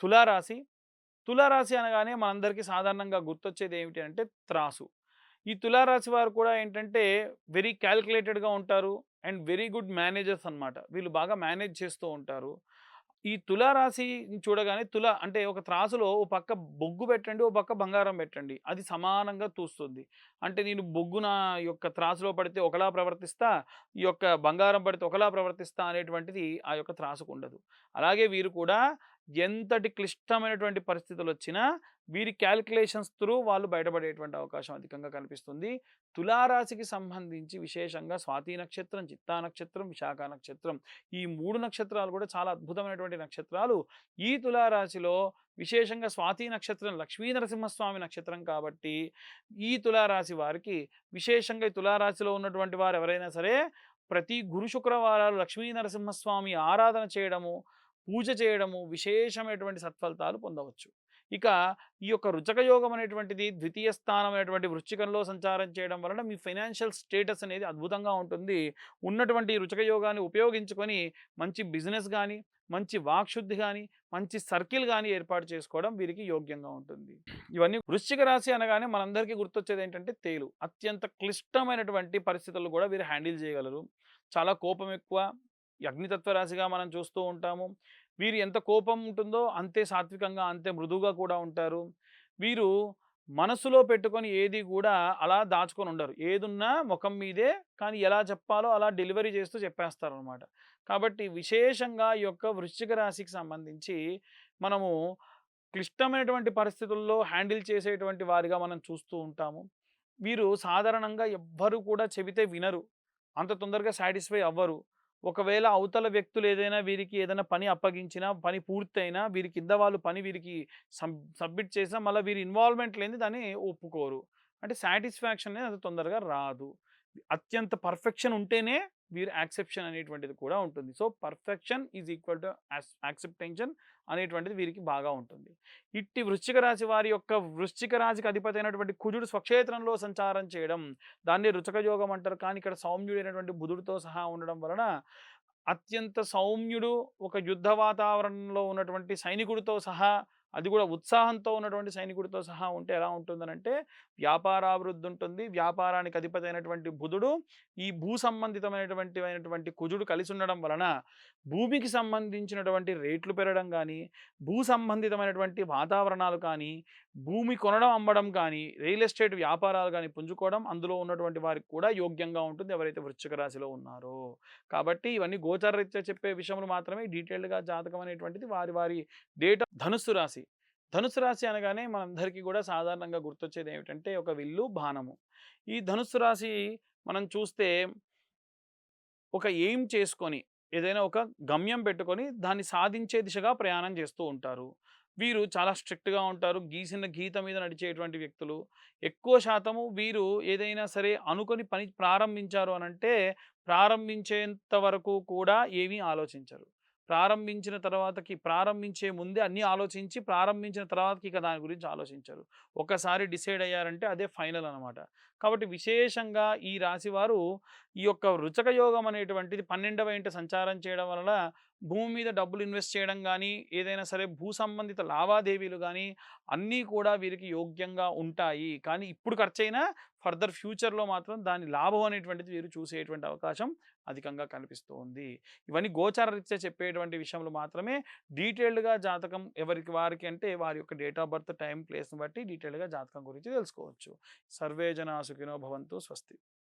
తులారాశి. తులారాశి అనగానే మనందరికీ సాధారణంగా గుర్తొచ్చేది ఏమిటి అంటే త్రాసు. ఈ తులారాశి వారు కూడా ఏంటంటే వెరీ క్యాలిక్యులేటెడ్గా ఉంటారు అండ్ వెరీ గుడ్ మేనేజర్స్ అన్నమాట. వీళ్ళు బాగా మేనేజ్ చేస్తూ ఉంటారు. ఈ తులారాశి చూడగానే తుల అంటే ఒక త్రాసులో ఓ పక్క బొగ్గు పెట్టండి ఓ పక్క బంగారం పెట్టండి. అది సమానంగా తూస్తుంది. అంటే నేను బొగ్గున యొక్క త్రాసులో పడితే ఒకలా ప్రవర్తిస్తా ఈ యొక్క బంగారం పడితే ఒకలా ప్రవర్తిస్తా అనేటువంటిది ఆ యొక్క త్రాసుకు ఉండదు. అలాగే వీరు కూడా ఎంతటి క్లిష్టమైనటువంటి పరిస్థితులు వచ్చినా వీరి క్యాలిక్యులేషన్స్ త్రూ వాళ్ళు బయటపడేటువంటి అవకాశం అధికంగా కనిపిస్తుంది. తులారాశికి సంబంధించి విశేషంగా స్వాతి నక్షత్రం చిత్తా నక్షత్రం విశాఖ నక్షత్రం ఈ మూడు నక్షత్రాలు కూడా చాలా అద్భుతమైనటువంటి నక్షత్రాలు. ఈ తులారాశిలో విశేషంగా స్వాతి నక్షత్రం లక్ష్మీ నరసింహస్వామి నక్షత్రం కాబట్టి ఈ తులారాశి వారికి విశేషంగా ఈ తులారాశిలో ఉన్నటువంటి వారు ఎవరైనా సరే ప్రతి గురు శుక్రవారాలు లక్ష్మీ నరసింహస్వామి ఆరాధన చేయడము పూజ చేయడము విశేషమైనటువంటి సత్ఫలితాలు పొందవచ్చు. ఇక ఈ యొక్క రుచక యోగం అనేటువంటిది ద్వితీయ స్థానం అనేటువంటి వృశ్చికంలో సంచారం చేయడం వలన మీ ఫైనాన్షియల్ స్టేటస్ అనేది అద్భుతంగా ఉంటుంది. ఉన్నటువంటి రుచక యోగాన్ని ఉపయోగించుకొని మంచి బిజినెస్ కానీ మంచి వాక్శుద్ధి కానీ మంచి సర్కిల్ కానీ ఏర్పాటు చేసుకోవడం వీరికి యోగ్యంగా ఉంటుంది. ఇవన్నీ వృశ్చిక రాశి అనగానే మనందరికీ గుర్తొచ్చేది ఏంటంటే తేలు. అత్యంత క్లిష్టమైనటువంటి పరిస్థితులు కూడా వీరు హ్యాండిల్ చేయగలరు. చాలా కోపం ఎక్కువ అగ్నితత్వ రాశిగా మనం చూస్తూ ఉంటాము. వీరు ఎంత కోపం ఉంటుందో అంతే సాత్వికంగా అంతే మృదువుగా కూడా ఉంటారు. వీరు మనసులో పెట్టుకొని ఏది కూడా అలా దాచుకొని ఉండరు. ఏదున్నా ముఖం మీదే కానీ ఎలా చెప్పాలో అలా డెలివరీ చేస్తూ చెప్పేస్తారనమాట. కాబట్టి విశేషంగా ఈ యొక్క వృశ్చిక రాశికి సంబంధించి మనము క్లిష్టమైనటువంటి పరిస్థితుల్లో హ్యాండిల్ చేసేటువంటి వారిగా మనం చూస్తూ ఉంటాము. వీరు సాధారణంగా ఎవ్వరు కూడా చెబితే వినరు. అంత తొందరగా సాటిస్ఫై అవ్వరు. ఒకవేళ అవతల వ్యక్తులు ఏదైనా వీరికి ఏదైనా పని అప్పగించినా పని పూర్తయినా వీరి కింద వాళ్ళు పని వీరికి సబ్మిట్ చేసినా మళ్ళీ వీరి ఇన్వాల్వ్మెంట్ లేని దాన్ని ఒప్పుకోరు. అంటే సాటిస్ఫాక్షన్ అనేది అంత తొందరగా రాదు. అత్యంత పర్ఫెక్షన్ ఉంటేనే వీరు యాక్సెప్షన్ అనేటువంటిది కూడా ఉంటుంది. So perfection is equal to acceptance అనేటువంటిది వీరికి బాగా ఉంటుంది. ఇట్టి వృశ్చిక రాశి వారి యొక్క వృశ్చిక రాశికి అధిపతి అయినటువంటి కుజుడు స్వక్షేత్రంలో సంచారం చేయడం దాన్ని రుచక యోగం అంటారు. కానీ ఇక్కడ సౌమ్యుడైనటువంటి బుధుడితో సహా ఉండడం వలన అత్యంత సౌమ్యుడు ఒక యుద్ధ వాతావరణంలో ఉన్నటువంటి సైనికుడితో సహా అది కూడా ఉత్సాహంతో ఉన్నటువంటి సైనికుడితో సహా ఉంటే ఎలా ఉంటుందనంటే వ్యాపారాభివృద్ధి ఉంటుంది వ్యాపారానికి అధిపతి అయినటువంటి బుధుడు ఈ భూ సంబంధితమైనటువంటి అయినటువంటి కుజుడు కలిసి ఉండడం వలన భూమికి సంబంధించినటువంటి రేట్లు పెరగడం కానీ భూ సంబంధితమైనటువంటి వాతావరణాలు కానీ భూమి కొనడం అమ్మడం కానీ రియల్ ఎస్టేట్ వ్యాపారాలు కానీ పుంజుకోవడం అందులో ఉన్నటువంటి వారికి కూడా యోగ్యంగా ఉంటుంది. ఎవరైతే వృశ్చిక రాశిలో ఉన్నారో. కాబట్టి ఇవన్నీ గోచరరీత్యా చెప్పే విషయంలో మాత్రమే. డీటెయిల్డ్గా జాతకం అనేటువంటిది వారి వారి డేట్ ధనుస్సు రాశి. ధనుసు రాశి అనగానే మనందరికీ కూడా సాధారణంగా గుర్తొచ్చేది ఏమిటంటే ఒక విల్లు బాణము. ఈ ధనుసు రాశి మనం చూస్తే ఒక ఎయిమ్ చేసుకొని ఏదైనా ఒక గమ్యం పెట్టుకొని దాన్ని సాధించే దిశగా ప్రయాణం చేస్తూ ఉంటారు. వీరు చాలా స్ట్రిక్ట్గా ఉంటారు. గీసిన గీత మీద నడిచేటువంటి వ్యక్తులు. ఎక్కువ శాతము వీరు ఏదైనా సరే అనుకొని పని ప్రారంభించారు అనంటే ప్రారంభించేంత వరకు కూడా ఏమీ ఆలోచించరు. ప్రారంభించిన తర్వాతకి ప్రారంభించే ముందే అన్నీ ఆలోచించి ప్రారంభించిన తర్వాతకి ఇక దాని గురించి ఆలోచించరు. ఒకసారి డిసైడ్ అయ్యారంటే అదే ఫైనల్ అనమాట కాబట్టి విశేషంగా ఈ రాశివారు ఈ యొక్క రుచక యోగం అనేటువంటిది పన్నెండవ ఇంట సంచారం చేయడం వలన భూమి మీద డబ్బులు ఇన్వెస్ట్ చేయడం కానీ ఏదైనా సరే భూ సంబంధిత లావాదేవీలు కానీ అన్నీ కూడా వీరికి యోగ్యంగా ఉంటాయి. కానీ ఇప్పుడు ఖర్చైనా ఫర్దర్ ఫ్యూచర్లో మాత్రం దాని లాభం అనేటువంటిది వీరు చూసేటువంటి అవకాశం అధికంగా కనిపిస్తుంది. ఇవన్నీ గోచార రీత్యా చెప్పేటువంటి విషయంలో మాత్రమే డీటెయిల్డ్గా జాతకం ఎవరికి వారికి అంటే వారి యొక్క డేట్ ఆఫ్ బర్త్ టైం ప్లేస్ని బట్టి డీటెయిల్డ్గా జాతకం గురించి తెలుసుకోవచ్చు. సర్వే జనా సుఖినో భవంతు స్వస్తి.